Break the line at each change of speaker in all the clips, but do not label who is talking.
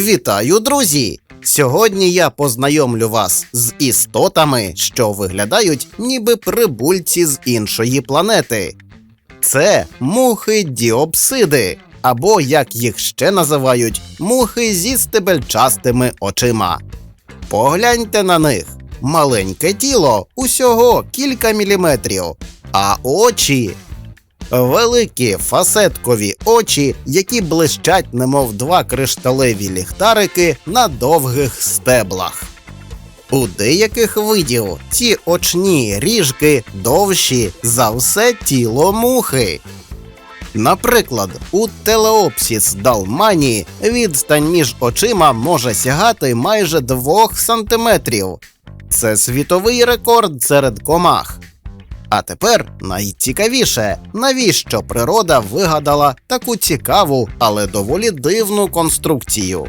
Вітаю, друзі! Сьогодні я познайомлю вас з істотами, що виглядають ніби прибульці з іншої планети. Це мухи діопсиди, або як їх ще називають, мухи зі стебельчастими очима. Погляньте на них. Маленьке тіло усього кілька міліметрів, а очі Великі фасеткові очі, які блищать, немов два кришталеві ліхтарики на довгих стеблах. У деяких видів ці очні ріжки довші за все тіло мухи. Наприклад, у Телеопсіс далмані відстань між очима може сягати майже 2 сантиметрів. Це світовий рекорд серед комах. А тепер найцікавіше, навіщо природа вигадала таку цікаву, але доволі дивну конструкцію.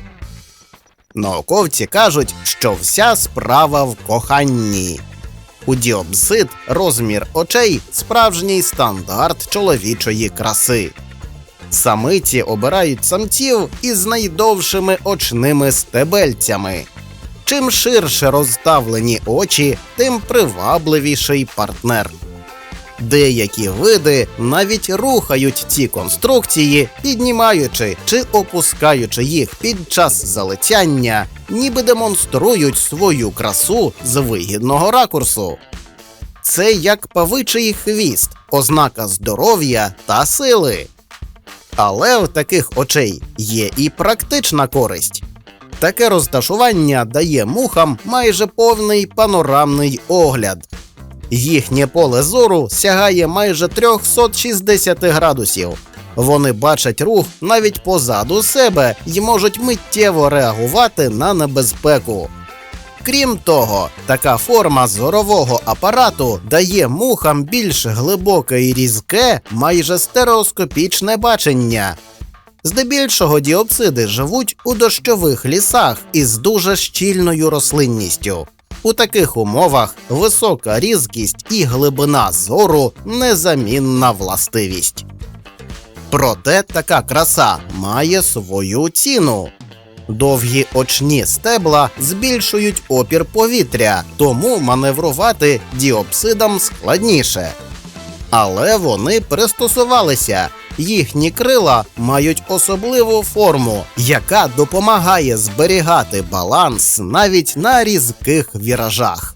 Науковці кажуть, що вся справа в коханні. У діопсид розмір очей справжній стандарт чоловічої краси. Самиці обирають самців із найдовшими очними стебельцями. Чим ширше розставлені очі, тим привабливіший партнер. Деякі види навіть рухають ці конструкції, піднімаючи чи опускаючи їх під час залицяння, ніби демонструють свою красу з вигідного ракурсу. Це як павичий хвіст, ознака здоров'я та сили. Але в таких очей є і практична користь. Таке розташування дає мухам майже повний панорамний огляд. Їхнє поле зору сягає майже 360 градусів. Вони бачать рух навіть позаду себе і можуть миттєво реагувати на небезпеку. Крім того, така форма зорового апарату дає мухам більш глибоке і різке, майже стереоскопічне бачення. Здебільшого діопсиди живуть у дощових лісах із дуже щільною рослинністю. У таких умовах висока різкість і глибина зору незамінна властивість. Проте така краса має свою ціну. Довгі очні стебла збільшують опір повітря, тому маневрувати діопсидам складніше. Але вони пристосувалися. Їхні крила мають особливу форму, яка допомагає зберігати баланс навіть на різких віражах.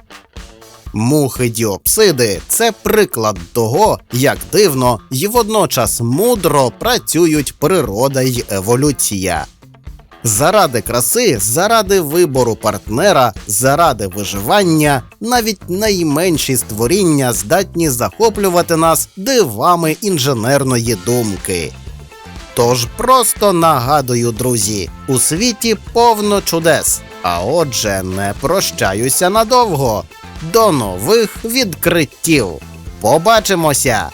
Мухи діопсиди це приклад того, як дивно і водночас мудро працюють природа й еволюція. Заради краси, заради вибору партнера, заради виживання, навіть найменші створіння здатні захоплювати нас дивами інженерної думки. Тож просто нагадую, друзі, у світі повно чудес. А отже, не прощаюся надовго. До нових відкриттів. Побачимося!